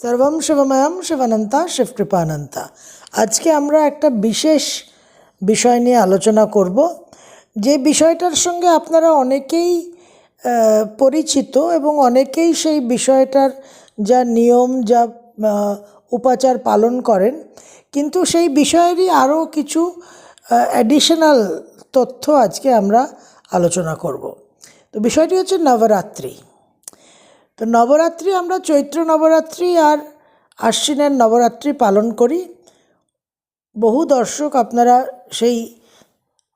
সর্বম শিবময়ম শিবানন্তা শিবকৃপানন্তা। আজকে আমরা একটা বিশেষ বিষয় নিয়ে আলোচনা করব। যে বিষয়টার সঙ্গে আপনারা অনেকেই পরিচিত এবং অনেকেই সেই বিষয়টার যা নিয়ম, যা উপাচার পালন করেন। কিন্তু সেই বিষয়েরই আরও কিছু অ্যাডিশনাল তথ্য আজকে আমরা আলোচনা করব। তো বিষয়টি হচ্ছে নবরাত্রি। তো নবরাত্রি, আমরা চৈত্র নবরাত্রি আর আশ্বিনের নবরাত্রি পালন করি। বহু দর্শক আপনারা সেই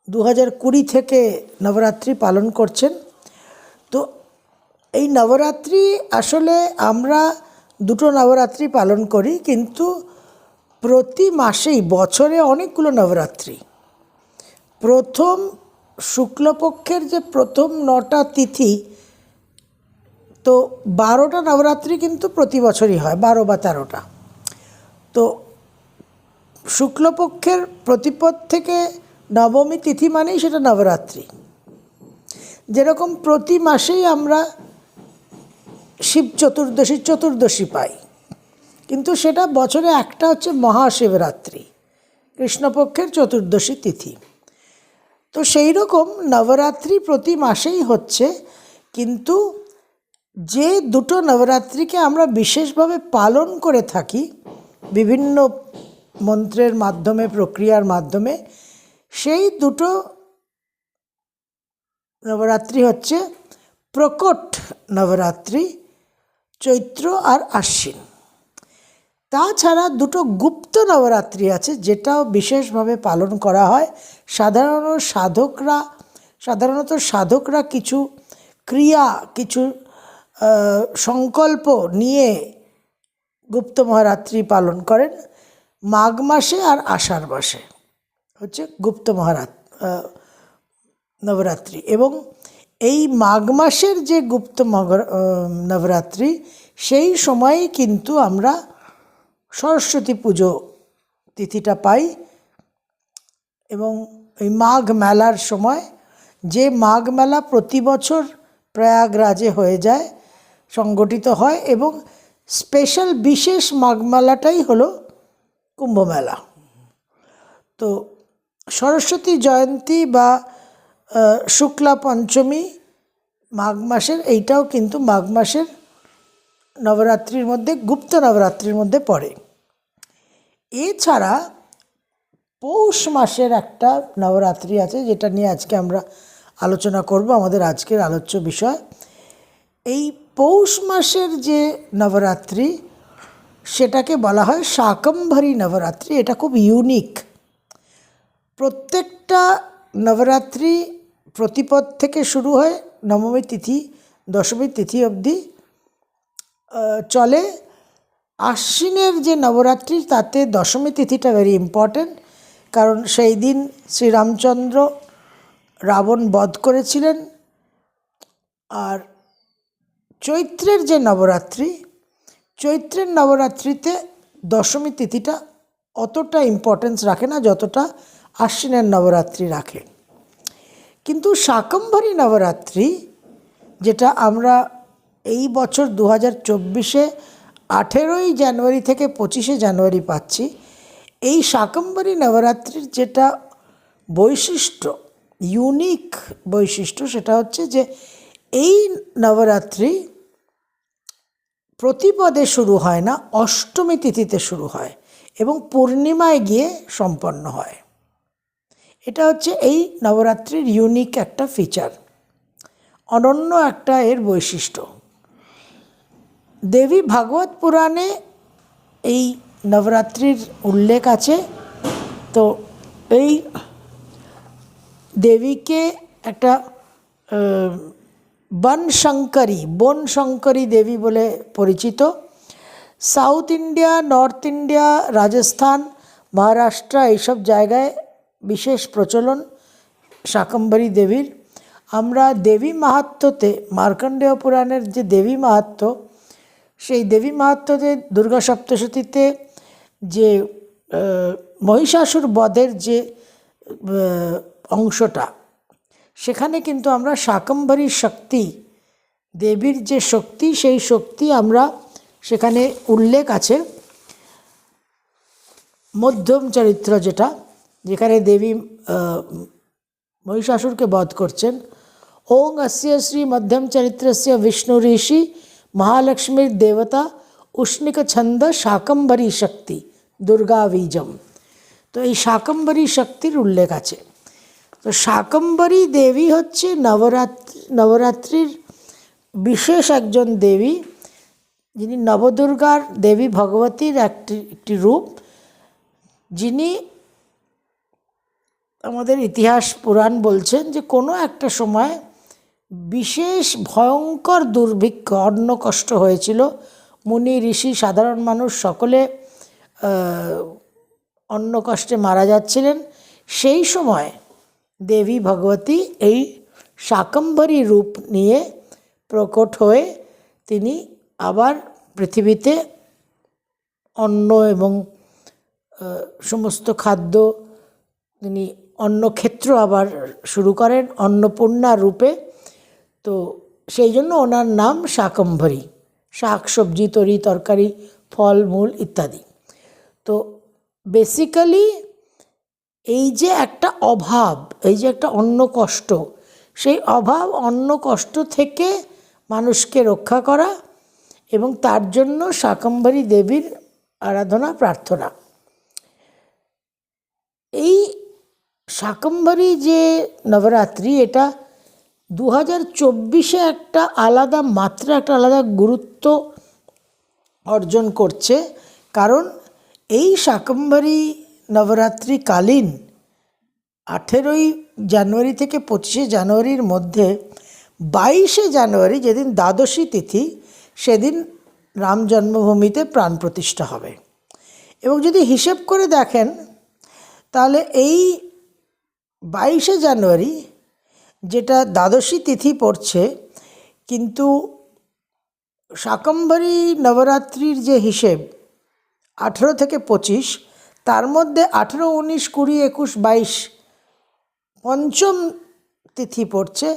দু হাজার কুড়ি থেকে নবরাত্রি পালন করছেন। তো এই নবরাত্রি আসলে আমরা দুটো নবরাত্রি পালন করি, কিন্তু প্রতি মাসেই, বছরে অনেকগুলো নবরাত্রি। প্রথম শুক্লপক্ষের যে প্রথম নটা তিথি তো বারোটা নবরাত্রি কিন্তু প্রতি বছরই হয়, বারো বা তেরোটা। তো শুক্লপক্ষের প্রতিপদ থেকে নবমী তিথি মানেই সেটা নবরাত্রি। যেরকম প্রতি মাসেই আমরা শিব চতুর্দশী চতুর্দশী পাই, কিন্তু সেটা বছরে একটা হচ্ছে মহাশিবরাত্রি, কৃষ্ণপক্ষের চতুর্দশী তিথি। তো সেই রকম নবরাত্রি প্রতি মাসেই হচ্ছে, কিন্তু যে দুটো নবরাত্রিকে আমরা বিশেষভাবে পালন করে থাকি, বিভিন্ন মন্ত্রের মাধ্যমে, প্রক্রিয়ার মাধ্যমে, সেই দুটো নবরাত্রি হচ্ছে প্রকট নবরাত্রি, চৈত্র আর আশ্বিন। তাছাড়া দুটো গুপ্ত নবরাত্রি আছে, যেটাও বিশেষভাবে পালন করা হয়। সাধারণ সাধকরা, সাধারণত সাধকরা কিছু ক্রিয়া, কিছু সংকল্প নিয়ে গুপ্ত মহারাত্রি পালন করেন মাঘ মাসে আর আষাঢ় মাসে। হচ্ছে গুপ্ত মহারাত নবরাত্রি এবং এই মাঘ মাসের যে গুপ্ত নবরাত্রি সেই সময়ে কিন্তু আমরা সরস্বতী পুজো তিথিটা পাই এবং এই মাঘ মেলার সময় যে মাঘ মেলা প্রতি বছর প্রয়াগরাজে হয়ে যায় সংগঠিত হয় এবং স্পেশাল বিশেষ মাঘ মেলাটাই হলো কুম্ভ মেলা তো সরস্বতী জয়ন্তী বা শুক্লা পঞ্চমী মাঘ মাসের এইটাও কিন্তু মাঘ মাসের নবরাত্রির মধ্যে, গুপ্ত নবরাত্রির মধ্যে পড়ে। এছাড়া পৌষ মাসের একটা নবরাত্রি আছে যেটা নিয়ে আজকে আমরা আলোচনা করব, আমাদের আজকের আলোচ্য বিষয়। এই পৌষ মাসের যে নবরাত্রি, সেটাকে বলা হয় শাকম্ভরী নবরাত্রি। এটা খুব ইউনিক প্রত্যেকটা নবরাত্রি প্রতিপদ থেকে শুরু হয় নবমী তিথি, দশমী তিথি অবধি চলে। আশ্বিনের যে নবরাত্রি, তাতে দশমী তিথিটা ভেরি ইম্পর্ট্যান্ট কারণ সেই দিন শ্রীরামচন্দ্র রাবণ বধ করেছিলেন। আর চৈত্রের যে নবরাত্রি, চৈত্রের নবরাত্রিতে দশমী তিথিটা অতটা ইম্পর্টেন্স রাখে না যতটা আশ্বিনের নবরাত্রি রাখে। কিন্তু শাকম্ভরী নবরাত্রি, যেটা আমরা এই বছর দু হাজার চব্বিশে আঠেরোই জানুয়ারি থেকে পঁচিশে জানুয়ারি পাচ্ছি, এই শাকম্ভরী নবরাত্রির যেটা বৈশিষ্ট্য ইউনিক বৈশিষ্ট্য সেটা হচ্ছে যে এই নবরাত্রি প্রতিপদে শুরু হয় না, অষ্টমী তিথিতে শুরু হয় এবং পূর্ণিমায় গিয়ে সম্পন্ন হয়। এটা হচ্ছে এই নবরাত্রির ইউনিক একটা ফিচার অনন্য একটা এর বৈশিষ্ট্য। দেবী ভাগবত পুরাণে এই নবরাত্রির উল্লেখ আছে। তো এই দেবীকে একটা বনশঙ্করী বনশঙ্করী দেবী বলে পরিচিত। South India, north India, Rajasthan, Maharashtra এইসব জায়গায় বিশেষ প্রচলন শাকম্ভরী দেবীর। আমরা দেবী মাহাত্ম্যতে, মার্কণ্ডেয় পুরাণের যে দেবী মাহাত্ম্য, সেই দেবী মাহাত্ম্যতে দুর্গা সপ্তশতীতে যে মহিষাসুর বধের যে অংশটা সেখানে কিন্তু আমরা শাকম্ভরী শক্তি, দেবীর যে শক্তি, সেই শক্তি আমরা সেখানে উল্লেখ আছে। মধ্যম চরিত্র যেটা, যেখানে দেবী মহিষাসুরকে বধ করছেন। ওং অস্য শ্রী মধ্যম চরিত্রস্য বিষ্ণু ঋষি মহালক্ষ্মীর দেবতা উষ্ণিক ছন্দ শাকম্বরী শক্তি, দুর্গা বীজম। তো এই শাকম্বরী শক্তির উল্লেখ আছে। তো শাকম্বরী দেবী হচ্ছে নবরাত্রি নবরাত্রির বিশেষ একজন দেবী, যিনি নবদুর্গার দেবী ভগবতীর একটি একটি রূপ। যিনি আমাদের ইতিহাস পুরাণ বলছেন যে কোনো একটা সময় বিশেষ ভয়ঙ্কর দুর্ভিক্ষ, অন্ন কষ্ট হয়েছিল। মুনি, ঋষি, সাধারণ মানুষ সকলে অন্ন কষ্টে মারা যাচ্ছিলেন। সেই সময় দেবী ভগবতী এই শাকম্ভরী রূপ নিয়ে প্রকট হয়ে তিনি আবার পৃথিবীতে অন্ন এবং সমস্ত খাদ্য তিনি অন্নক্ষেত্র আবার শুরু করেন অন্নপূর্ণা রূপে তো সেই জন্য ওনার নাম শাকম্ভরী শাক সবজি তরি তরকারি ফল মূল ইত্যাদি তো বেসিক্যালি এই যে একটা অভাব, এই যে একটা অন্ন কষ্ট, সেই অভাব অন্ন কষ্ট থেকে মানুষকে রক্ষা করা এবং তার জন্য শাকম্ভরী দেবীর আরাধনা, প্রার্থনা। এই শাকম্ভরী যে নবরাত্রি, এটা দু হাজার চব্বিশে একটা আলাদা মাত্রা, একটা আলাদা গুরুত্ব অর্জন করছে। কারণ এই শাকম্ভরী নবরাত্রিকালীন আঠেরোই জানুয়ারি থেকে পঁচিশে জানুয়ারির মধ্যে বাইশে জানুয়ারি যেদিন দ্বাদশী তিথি, সেদিন রাম জন্মভূমিতে প্রাণ প্রতিষ্ঠা হবে। এবং যদি হিসেব করে দেখেন, তাহলে এই বাইশে জানুয়ারি যেটা দ্বাদশী তিথি পড়ছে, কিন্তু শাকম্ভরী নবরাত্রির যে হিসেব, আঠেরো থেকে পঁচিশ তার মধ্যে আঠেরো, উনিশ, কুড়ি, একুশ, বাইশ পঞ্চম তিথি পড়ছে।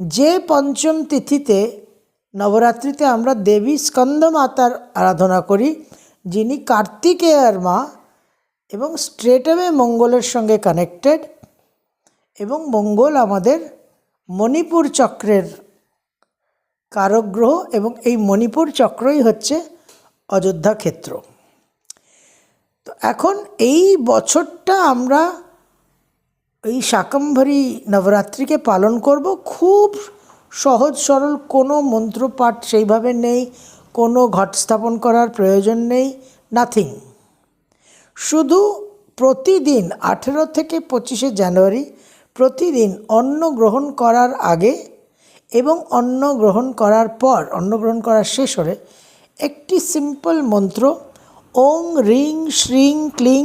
যে পঞ্চম তিথিতে নবরাত্রিতে আমরা দেবী স্কন্দ মাতার আরাধনা করি, যিনি কার্তিকেয়ার মা এবং স্ট্রেটওয়ে মঙ্গলের সঙ্গে কানেক্টেড এবং মঙ্গল আমাদের মণিপুর চক্রের কারগ্রহ এবং এই মণিপুর চক্রই হচ্ছে অযোধ্যা ক্ষেত্র। তো এখন এই বছরটা আমরা এই শাকম্ভরী নবরাত্রিকে পালন করব। খুব সহজ, সরল, কোনো মন্ত্রপাঠ সেইভাবে নেই, কোনো ঘট স্থাপন করার প্রয়োজন নেই নাথিং শুধু প্রতিদিন আঠেরো থেকে পঁচিশে জানুয়ারি, প্রতিদিন অন্ন গ্রহণ করার আগে এবং অন্ন গ্রহণ করার পর, অন্ন গ্রহণ করার শেষ হলে একটি সিম্পল মন্ত্র ওং রিং শ্রিং ক্লিং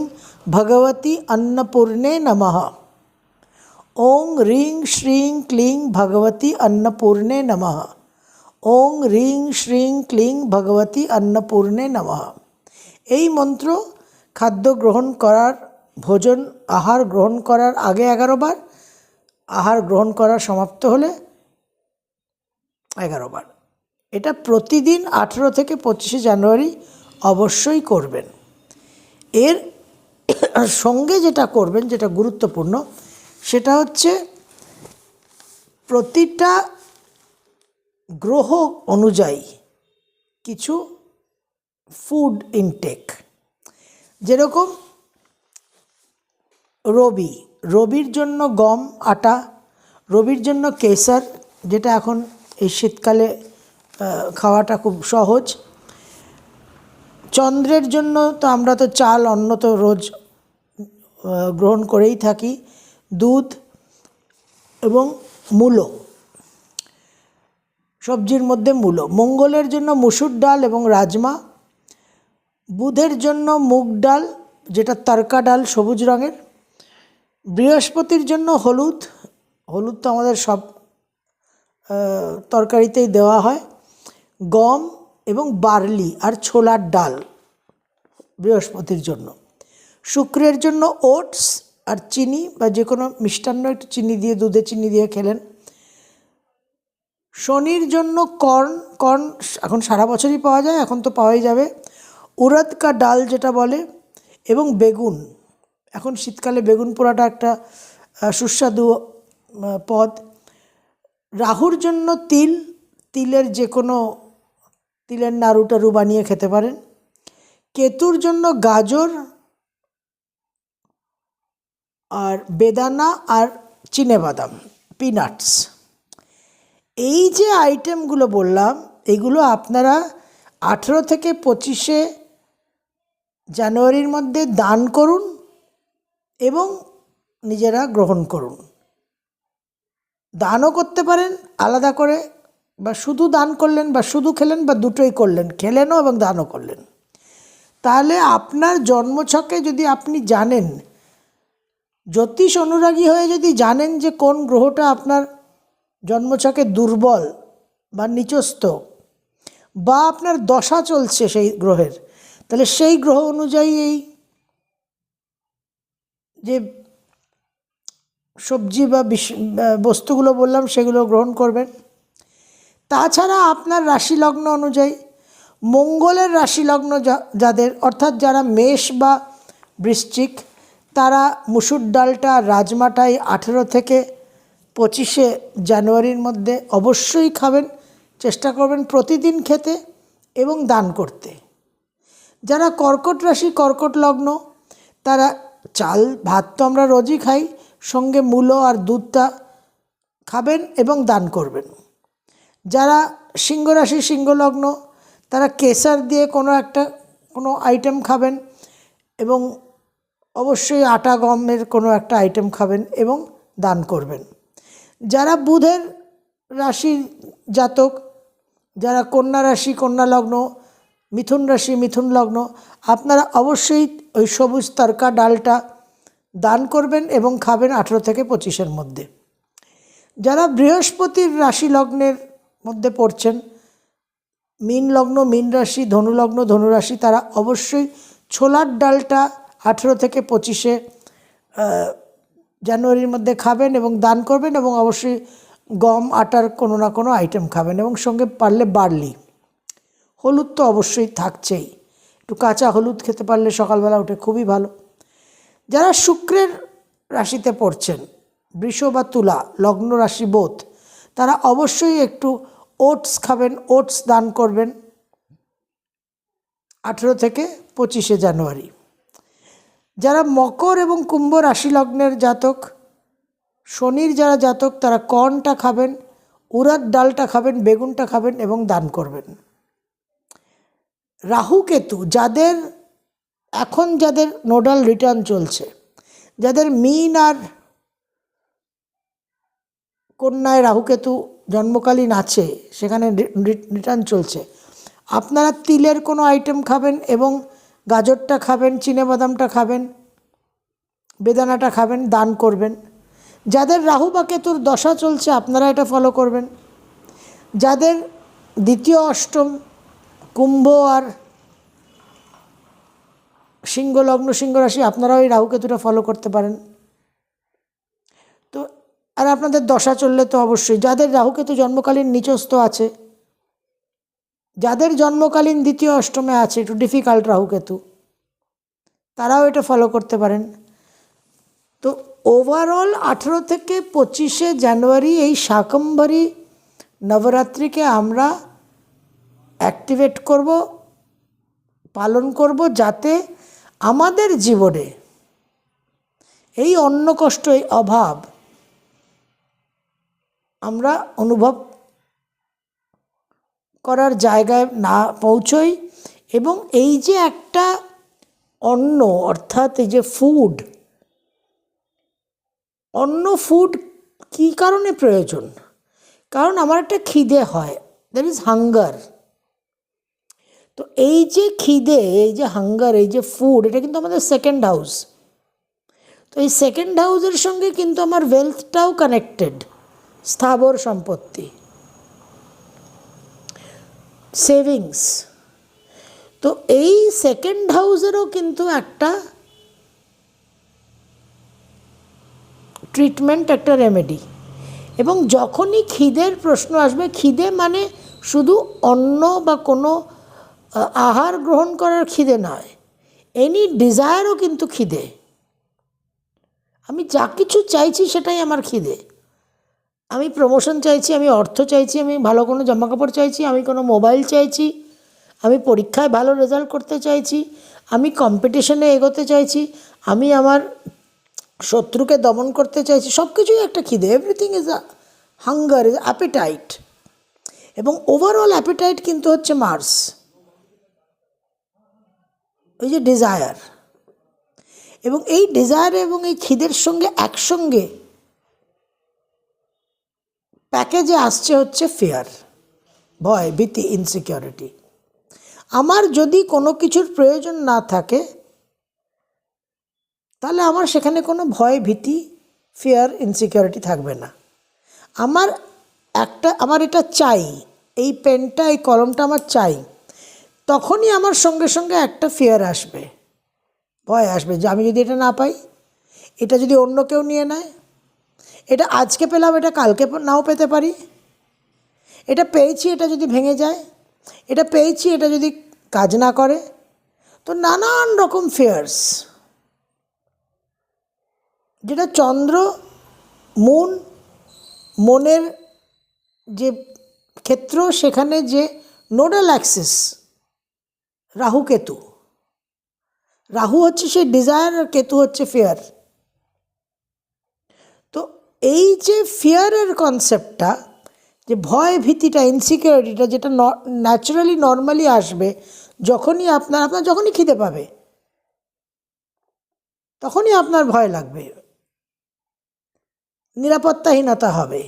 ভগবতী অন্নপূর্ণে নমঃ ওং রিং শ্রিং ক্লিং ভগবতী অন্নপূর্ণে নমঃ ওং রিং শ্রিং ক্লিং ভগবতী অন্নপূর্ণে নমঃ এই মন্ত্র খাদ্য গ্রহণ করার, ভোজন, আহার গ্রহণ করার আগে এগারো বার, আহার গ্রহণ করার সমাপ্ত হলে এগারো বার। এটা প্রতিদিন আঠেরো থেকে পঁচিশে জানুয়ারি অবশ্যই করবেন। এর সঙ্গে যেটা করবেন, যেটা গুরুত্বপূর্ণ, সেটা হচ্ছে প্রতিটা গ্রহ অনুযায়ী কিছু ফুড ইনটেক যেরকম রবি, রবির জন্য গম, আটা, রবির জন্য কেসার যেটা এখন এই শীতকালে খাওয়াটা খুব সহজ। চন্দ্রের জন্য তো আমরা তো চাল অন্ন তো রোজ গ্রহণ করেই থাকি। দুধ এবং মূলো। সবজির মধ্যে মূলো। মঙ্গলের জন্য মুসুর ডাল এবং রাজমা। বুধের জন্য মুগ ডাল, যেটা তরকা ডাল, সবুজ রঙের। বৃহস্পতির জন্য হলুদ। হলুদ তো আমাদের সব তরকারিতেই দেওয়া হয়। গম এবং বার্লি আর ছোলার ডাল বৃহস্পতির জন্য। শুক্রের জন্য ওটস আর চিনি বা যে কোনো মিষ্টান্ন একটু চিনি দিয়ে, দুধে চিনি দিয়ে খেলেন। শনির জন্য কর্ন কর্ন এখন সারা বছরই পাওয়া যায়, এখন তো পাওয়াই যাবে। উড়দ কা ডাল যেটা বলে, এবং বেগুন। এখন শীতকালে বেগুন পোড়াটা একটা সুস্বাদু পদ। রাহুর জন্য তিল, তিলের যে কোনো তিলের নাড়ু টাড়ু বানিয়ে খেতে পারেন। কেতুর জন্য গাজর আর বেদানা আর চিনে বাদাম পিনাটস এই যে আইটেমগুলো বললাম, এগুলো আপনারা আঠেরো থেকে পঁচিশে জানুয়ারির মধ্যে দান করুন এবং নিজেরা গ্রহণ করুন। দানও করতে পারেন, আলাদা করে বা শুধু দান করলেন বা শুধু খেলেন বা দুটোই করলেন, খেলেনও এবং দানও করলেন। তাহলে আপনার জন্মছকে যদি আপনি জানেন, জ্যোতিষ অনুরাগী হয়ে যদি জানেন যে কোন গ্রহটা আপনার জন্মছকে দুর্বল বা নিচস্থ বা আপনার দশা চলছে সেই গ্রহের, তাহলে সেই গ্রহ অনুযায়ী এই যে সবজি বা বস্তুগুলো বললাম সেগুলো গ্রহণ করবেন। তাছাড়া আপনার রাশি লগ্ন অনুযায়ী, মঙ্গলের রাশি লগ্ন যাদের, অর্থাৎ যারা মেষ বা বৃশ্চিক, তারা মুসুর ডালটা রাজমাটাই আঠেরো থেকে পঁচিশে জানুয়ারির মধ্যে অবশ্যই খাবেন, চেষ্টা করবেন প্রতিদিন খেতে এবং দান করতে। যারা কর্কট রাশি, কর্কট লগ্ন, তারা চাল, ভাত তো আমরা রোজই খাই, সঙ্গে মূলো আর দুধটা খাবেন এবং দান করবেন। যারা সিংহ রাশি সিংহ লগ্ন তারা কেসার দিয়ে কোনো একটা, কোনো আইটেম খাবেন এবং অবশ্যই আটা গমের কোনো একটা আইটেম খাবেন এবং দান করবেন। যারা বুধের রাশির জাতক, যারা কন্যা রাশি, কন্যা লগ্ন, মিথুন রাশি, মিথুন লগ্ন, আপনারা অবশ্যই ওই সবুজ তরকা ডালটা দান করবেন এবং খাবেন আঠেরো থেকে পঁচিশের মধ্যে। যারা বৃহস্পতির রাশি লগ্নের মধ্যে পড়ছেন। মীন লগ্ন, মীন রাশি ধনুলগ্ন ধনুরাশি তারা অবশ্যই ছোলার ডালটা আঠেরো থেকে পঁচিশে জানুয়ারির মধ্যে খাবেন এবং দান করবেন এবং অবশ্যই গম, আটার কোনো না কোনো আইটেম খাবেন এবং সঙ্গে পারলে বার্লি। হলুদ তো অবশ্যই থাকছেই। একটু কাঁচা হলুদ খেতে পারলে সকালবেলা উঠে খুবই ভালো। যারা শুক্রের রাশিতে পড়ছেন, বৃষ বা তুলা, লগ্ন রাশি বোধ, তারা অবশ্যই একটু ওটস খাবেন, ওটস দান করবেন আঠেরো থেকে পঁচিশে জানুয়ারি। যারা মকর এবং কুম্ভ রাশি লগ্নের জাতক, শনির যারা জাতক, তারা কর্নটা খাবেন উড়াদ ডালটা খাবেন, বেগুনটা খাবেন এবং দান করবেন। রাহু কেতু, যাদের এখন যাদের নোডাল রিটার্ন চলছে, যাদের মিন আর কন্যায় রাহুকেতু জন্মকালীন আছে, সেখানে রিটার্ন চলছে। আপনারা তিলের কোনো আইটেম খাবেন এবং গাজরটা খাবেন বাদামটা খাবেন, বেদানাটা খাবেন, দান করবেন। যাদের রাহু বা কেতুর দশা চলছে, আপনারা এটা ফলো করবেন। যাদের দ্বিতীয় অষ্টম, কুম্ভ আর সিংহ, লগ্ন, সিংহ রাশি, আপনারাও এই রাহু কেতুটা ফলো করতে পারেন। আর আপনাদের দশা চললে তো অবশ্যই। যাদের রাহুকেতু জন্মকালীন নিচস্থ আছে, যাদের জন্মকালীন দ্বিতীয় অষ্টমে আছে, একটু ডিফিকাল্ট রাহুকেতু, তারাও এটা ফলো করতে পারেন। তো ওভারঅল আঠেরো থেকে পঁচিশে জানুয়ারি এই শাকম্ভরী নবরাত্রিকে আমরা অ্যাক্টিভেট করব, পালন করব যাতে আমাদের জীবনে এই অন্ন কষ্ট এই অভাব আমরা অনুভব করার জায়গায় না পৌঁছই এবং এই যে একটা অন্ন, অর্থাৎ এই যে ফুড অন্য ফুড কী কারণে প্রয়োজন? কারণ আমার একটা খিদে হয় দ্যাট ইজ হাঙ্গার তো এই যে খিদে, এই যে হাঙ্গার এই যে ফুড এটা কিন্তু আমাদের সেকেন্ড হাউস তো এই সেকেন্ড হাউসের সঙ্গে কিন্তু আমার ওয়েলথটাও কানেক্টেড স্থাবর সম্পত্তি। সেভিংস তো এই সেকেন্ড হাউসেরও কিন্তু একটা ট্রিটমেন্ট একটা রেমেডি এবং যখনই খিদের প্রশ্ন আসবে, খিদে মানে শুধু অন্ন বা কোনো আহার গ্রহণ করার খিদে নয় এনি ডিজায়ারও কিন্তু খিদে। আমি যা কিছু চাইছি সেটাই আমার খিদে। আমি প্রমোশন চাইছি, আমি অর্থ চাইছি, আমি ভালো কোনো জামাকাপড় চাইছি, আমি কোনো মোবাইল চাইছি, আমি পরীক্ষায় ভালো রেজাল্ট করতে চাইছি, আমি কম্পিটিশনে এগোতে চাইছি, আমি আমার শত্রুকে দমন করতে চাইছি সব কিছুই একটা খিদে। Everything is a hunger is appetite এবং ওভারঅল অ্যাপিটাইট কিন্তু হচ্ছে মার্স ওই যে ডিজায়ার এবং এই ডিজায়ার এবং এই খিদের সঙ্গে একসঙ্গে প্যাকেজে আসছে হচ্ছে ফেয়ার, ভয়, ভীতি ইনসিকিউরিটি আমার যদি কোনো কিছুর প্রয়োজন না থাকে, তাহলে আমার সেখানে কোনো ভয়, ভীতি, ফিয়ার ইনসিকিউরিটি থাকবে না। আমার একটা, আমার এটা চাই, এই পেনটা, এই কলমটা আমার চাই, তখনই আমার সঙ্গে সঙ্গে একটা ফিয়ার আসবে। ভয় আসবে যে আমি যদি এটা না পাই, এটা যদি অন্য কেউ নিয়ে নেয় এটা আজকে পেলাম, এটা কালকে নাও পেতে পারি। এটা পেয়েছি, এটা যদি ভেঙে যায়। এটা পেয়েছি, এটা যদি কাজ না করে। তো নানান রকম ফেয়ার্স যেটা চন্দ্র, মন, মনের যে ক্ষেত্র, সেখানে যে নোডাল অ্যাক্সেস রাহু কেতু। রাহু হচ্ছে সেই ডিজায়ার আর কেতু হচ্ছে ফেয়ার এই যে ফিয়ারের কনসেপ্টটা যে ভয় ভীতিটা ইনসিকিউরিটিটা যেটা ন্যাচারালি নর্মালি আসবে, যখনই আপনার আপনার যখনই খিদে পাবে, তখনই আপনার ভয় লাগবে। নিরাপত্তাহীনতা হবে।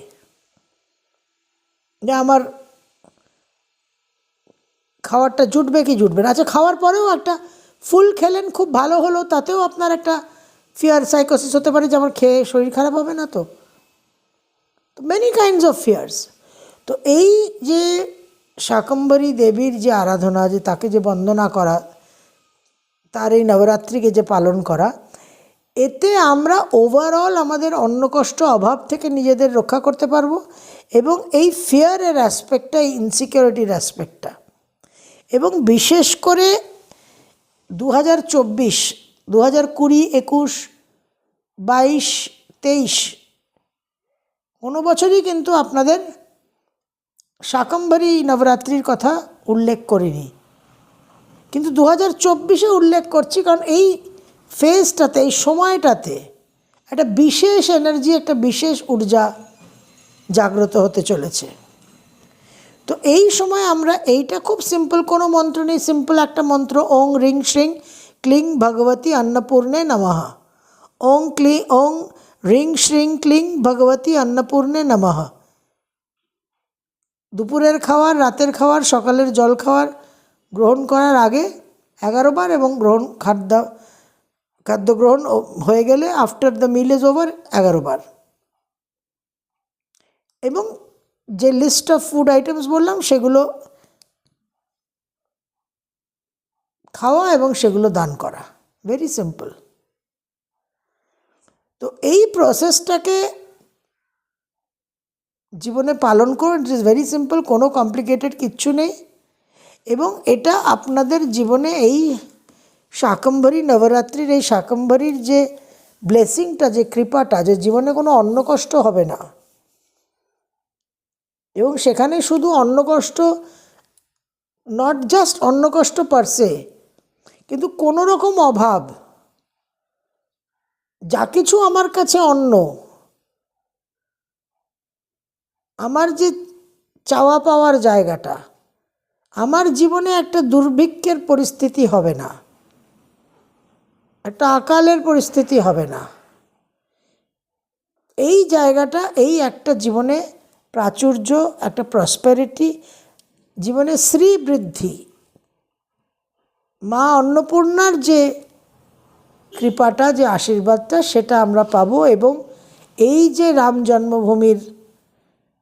যে আমার খাওয়ারটা জুটবে কি জুটবে না? আচ্ছা খাওয়ার পরেও একটা ফুল খেলেন, খুব ভালো হলো, তাতেও আপনার একটা ফিয়ার সাইকোসিস হতে পারে, যে আমার খেয়ে শরীর খারাপ হবে না তো। তো মেনি কাইন্ডস অফ ফিয়ার্স তো এই যে শাকম্বরী দেবীর যে আরাধনা, যে তাকে যে বন্দনা করা, তার এই নবরাত্রিকে যে পালন করা, এতে আমরা ওভারঅল আমাদের অন্ন কষ্ট অভাব থেকে নিজেদের রক্ষা করতে পারব এবং এই ফিয়ারের অ্যাসপেক্টটা এই ইনসিকিউরিটির অ্যাসপেক্টটা এবং বিশেষ করে দু হাজার চব্বিশ দু হাজার কুড়ি, একুশ, বাইশ, তেইশ কোনো বছরই কিন্তু আপনাদের শাকম্ভরী নবরাত্রির কথা উল্লেখ করিনি। কিন্তু দু হাজার চব্বিশে উল্লেখ করছি কারণ এই ফেজটাতে এই সময়টাতে একটা বিশেষ এনার্জি একটা বিশেষ ঊর্জা জাগ্রত হতে চলেছে। তো এই সময় আমরা এইটা খুব সিম্পল কোনো মন্ত্র নেই সিম্পল একটা মন্ত্র, ওং রিং শ্রিং ক্লিং ভগবতী অন্নপূর্ণে নমঃ। ওং ক্লি, ওং রিং শ্রিং ক্লিং ভগবতী অন্নপূর্ণে নমঃ দুপুরের খাওয়ার, রাতের খাওয়ার, সকালের জল খাওয়ার, গ্রহণ করার আগে এগারো বার এবং গ্রহণ, খাদ্য খাদ্য গ্রহণ হয়ে গেলে after the meal is over এগারো বার। এবং যে লিস্ট অফ ফুড আইটেমস বললাম, সেগুলো খাওয়া এবং সেগুলো দান করা। ভেরি সিম্পল তো এই প্রসেসটাকে জীবনে পালন করুন ইট ইজ ভেরি সিম্পল কোনো কমপ্লিকেটেড কিচ্ছু নেই। এবং এটা আপনাদের জীবনে এই শাকম্ভরী নবরাত্রির, এই শাকম্ভরীর যে ব্লেসিংটা যে কৃপাটা, যে জীবনে কোনো অন্ন কষ্ট হবে না। এবং সেখানে শুধু অন্ন কষ্ট নট জাস্ট অন্ন কষ্ট পারসে কিন্তু কোনো রকম অভাব যা কিছু আমার কাছে অন্ন। আমার যে চাওয়া পাওয়ার জায়গাটা, আমার জীবনে একটা দুর্ভিক্ষের পরিস্থিতি হবে না। একটা আকালের পরিস্থিতি হবে না। এই জায়গাটা, এই একটা জীবনে প্রাচুর্য, একটা প্রসপ্যারিটি জীবনে শ্রী বৃদ্ধি মা অন্নপূর্ণার যে কৃপাটা, যে আশীর্বাদটা, সেটা আমরা পাবো এবং এই যে রাম জন্মভূমির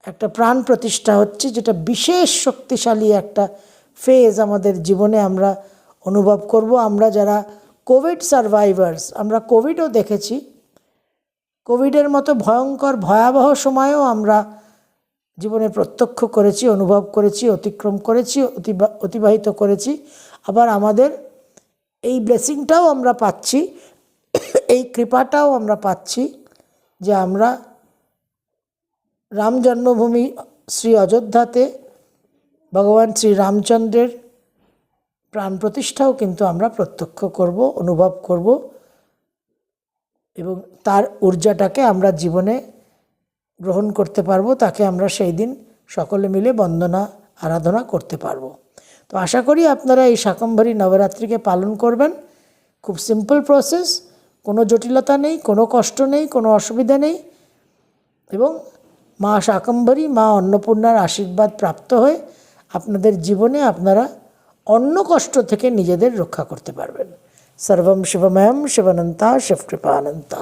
একটা প্রাণ প্রতিষ্ঠা হচ্ছে, যেটা বিশেষ শক্তিশালী একটা ফেজ আমাদের জীবনে আমরা অনুভব করব। আমরা যারা কোভিড সার্ভাইভার্স আমরা কোভিডও দেখেছি। কোভিডের মতো ভয়ঙ্কর, ভয়াবহ সময়েও আমরা জীবনে প্রত্যক্ষ করেছি, অনুভব করেছি, অতিক্রম করেছি, অতিবা- অতিবাহিত করেছি। আবার আমাদের এই ব্লেসিংটাও আমরা পাচ্ছি, এই কৃপাটাও আমরা পাচ্ছি যে আমরা রাম জন্মভূমি শ্রী অযোধ্যাতে ভগবান শ্রী রামচন্দ্রের প্রাণ প্রতিষ্ঠাও কিন্তু আমরা প্রত্যক্ষ করব, অনুভব করব এবং তার ঊর্জাটাকে আমরা জীবনে গ্রহণ করতে পারব, তাকে আমরা সেই দিন সকলে মিলে বন্দনা, আরাধনা করতে পারব। তো আশা করি আপনারা এই শাকম্ভরী নবরাত্রিকে পালন করবেন। খুব সিম্পল প্রসেস কোনো জটিলতা নেই, কোনো কষ্ট নেই, কোনো অসুবিধা নেই। এবং মা শাকম্ভরী, মা অন্নপূর্ণার আশীর্বাদ প্রাপ্ত হয়ে আপনাদের জীবনে আপনারা অন্য কষ্ট থেকে নিজেদের রক্ষা করতে পারবেন। সর্বম শিবময়ম শিবানন্তা, শিবকৃপানন্তা।